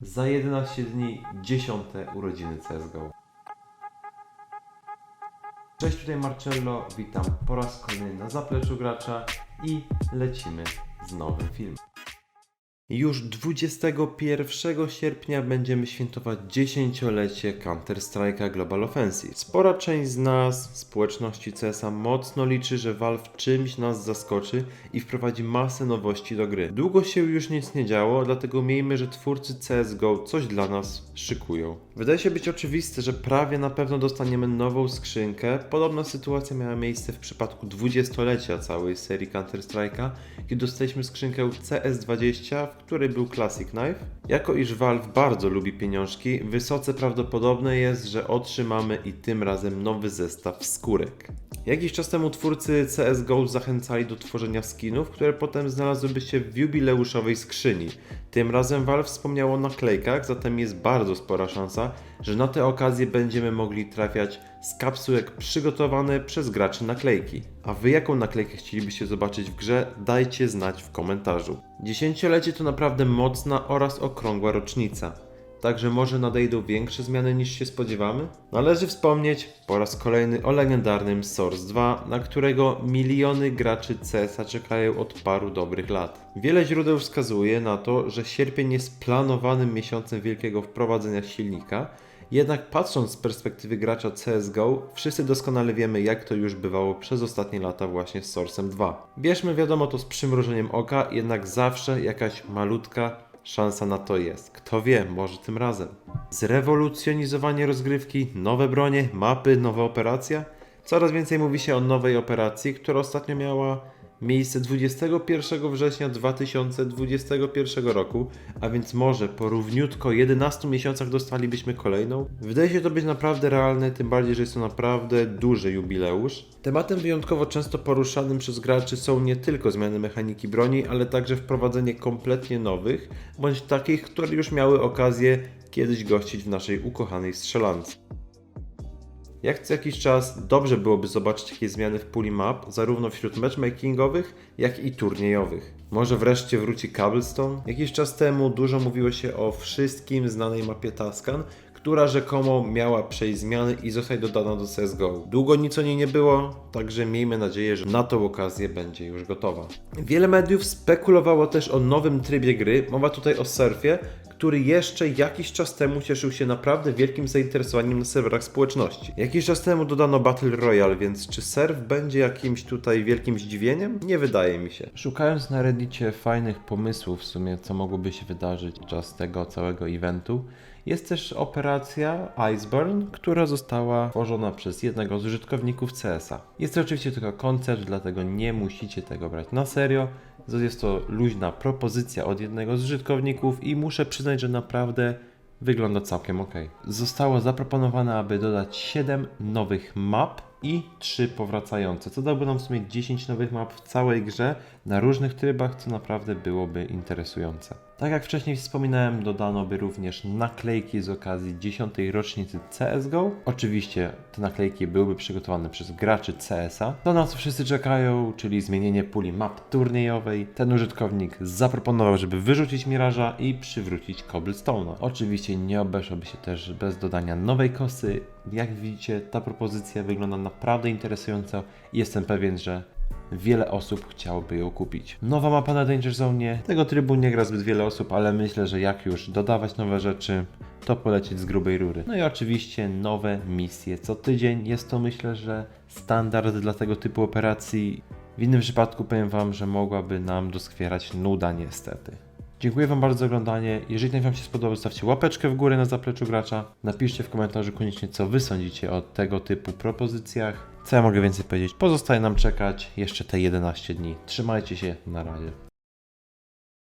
Za 11 dni 10 urodziny CSGO. Cześć, tutaj Marcello, witam po raz kolejny na zapleczu gracza i lecimy z nowym filmem. Już 21 sierpnia będziemy świętować dziesięciolecie Counter-Strike'a Global Offensive. Spora część z nas, społeczności CSA, mocno liczy, że Valve czymś nas zaskoczy i wprowadzi masę nowości do gry. Długo się już nic nie działo, dlatego miejmy, że twórcy CSGO coś dla nas szykują. Wydaje się być oczywiste, że prawie na pewno dostaniemy nową skrzynkę. Podobna sytuacja miała miejsce w przypadku 20-lecia całej serii Counter-Strike'a, kiedy dostaliśmy skrzynkę CS20, w której był Classic Knife. Jako iż Valve bardzo lubi pieniążki, wysoce prawdopodobne jest, że otrzymamy i tym razem nowy zestaw skórek. Jakiś czas temu twórcy CSGO zachęcali do tworzenia skinów, które potem znalazłyby się w jubileuszowej skrzyni. Tym razem Valve wspomniało o naklejkach, zatem jest bardzo spora szansa, że na tę okazję będziemy mogli trafiać z kapsułek przygotowane przez graczy naklejki. A wy jaką naklejkę chcielibyście zobaczyć w grze? Dajcie znać w komentarzu. Dziesięciolecie to naprawdę mocna oraz okrągła rocznica. Także może nadejdą większe zmiany niż się spodziewamy? Należy wspomnieć po raz kolejny o legendarnym Source 2, na którego miliony graczy CS-a czekają od paru dobrych lat. Wiele źródeł wskazuje na to, że sierpień jest planowanym miesiącem wielkiego wprowadzenia silnika, jednak patrząc z perspektywy gracza CSGO, wszyscy doskonale wiemy jak to już bywało przez ostatnie lata właśnie z Source'em 2. Bierzmy wiadomo to z przymrużeniem oka, jednak zawsze jakaś malutka szansa na to jest. Kto wie, może tym razem. Zrewolucjonizowanie rozgrywki, nowe bronie, mapy, nowa operacja? Coraz więcej mówi się o nowej operacji, która ostatnio miała miejsce 21 września 2021 roku, a więc może po równiutko 11 miesiącach dostalibyśmy kolejną? Wydaje się to być naprawdę realne, tym bardziej, że jest to naprawdę duży jubileusz. Tematem wyjątkowo często poruszanym przez graczy są nie tylko zmiany mechaniki broni, ale także wprowadzenie kompletnie nowych, bądź takich, które już miały okazję kiedyś gościć w naszej ukochanej strzelance. Jak co jakiś czas dobrze byłoby zobaczyć jakieś zmiany w puli map, zarówno wśród matchmakingowych, jak i turniejowych. Może wreszcie wróci Cobblestone? Jakiś czas temu dużo mówiło się o wszystkim znanej mapie Taskan, która rzekomo miała przejść zmiany i zostać dodana do CSGO. Długo nic o niej nie było, także miejmy nadzieję, że na tą okazję będzie już gotowa. Wiele mediów spekulowało też o nowym trybie gry, mowa tutaj o surfie, który jeszcze jakiś czas temu cieszył się naprawdę wielkim zainteresowaniem na serwerach społeczności. Jakiś czas temu dodano Battle Royale, więc czy surf będzie jakimś tutaj wielkim zdziwieniem? Nie wydaje mi się. Szukając na Reddicie fajnych pomysłów w sumie, co mogłoby się wydarzyć podczas tego całego eventu, jest też operacja Iceburn, która została tworzona przez jednego z użytkowników CS-a. Jest to oczywiście tylko koncept, dlatego nie musicie tego brać na serio. Jest to luźna propozycja od jednego z użytkowników i muszę przyznać, że naprawdę wygląda całkiem ok. Zostało zaproponowane, aby dodać 7 nowych map i 3 powracające, co dałby nam w sumie 10 nowych map w całej grze na różnych trybach, co naprawdę byłoby interesujące. Tak jak wcześniej wspominałem, dodano by również naklejki z okazji 10. rocznicy CSGO. Oczywiście te naklejki byłyby przygotowane przez graczy CS-a. To na co wszyscy czekają, czyli zmienienie puli map turniejowej. Ten użytkownik zaproponował, żeby wyrzucić Miraża i przywrócić Cobblestone'a. Oczywiście nie obeszłoby się też bez dodania nowej kosy. Jak widzicie, ta propozycja wygląda naprawdę interesująco i jestem pewien, że wiele osób chciałoby ją kupić. Nowa mapa na Danger Zone. Tego trybu nie gra zbyt wiele osób, ale myślę, że jak już dodawać nowe rzeczy, to polecieć z grubej rury. No i oczywiście nowe misje co tydzień. Jest to myślę, że standard dla tego typu operacji. W innym przypadku powiem Wam, że mogłaby nam doskwierać nuda niestety. Dziękuję Wam bardzo za oglądanie. Jeżeli Wam się spodobał, zostawcie łapeczkę w górę na zapleczu gracza. Napiszcie w komentarzu koniecznie, co Wy sądzicie o tego typu propozycjach. Co ja mogę więcej powiedzieć? Pozostaje nam czekać jeszcze te 11 dni. Trzymajcie się, na razie.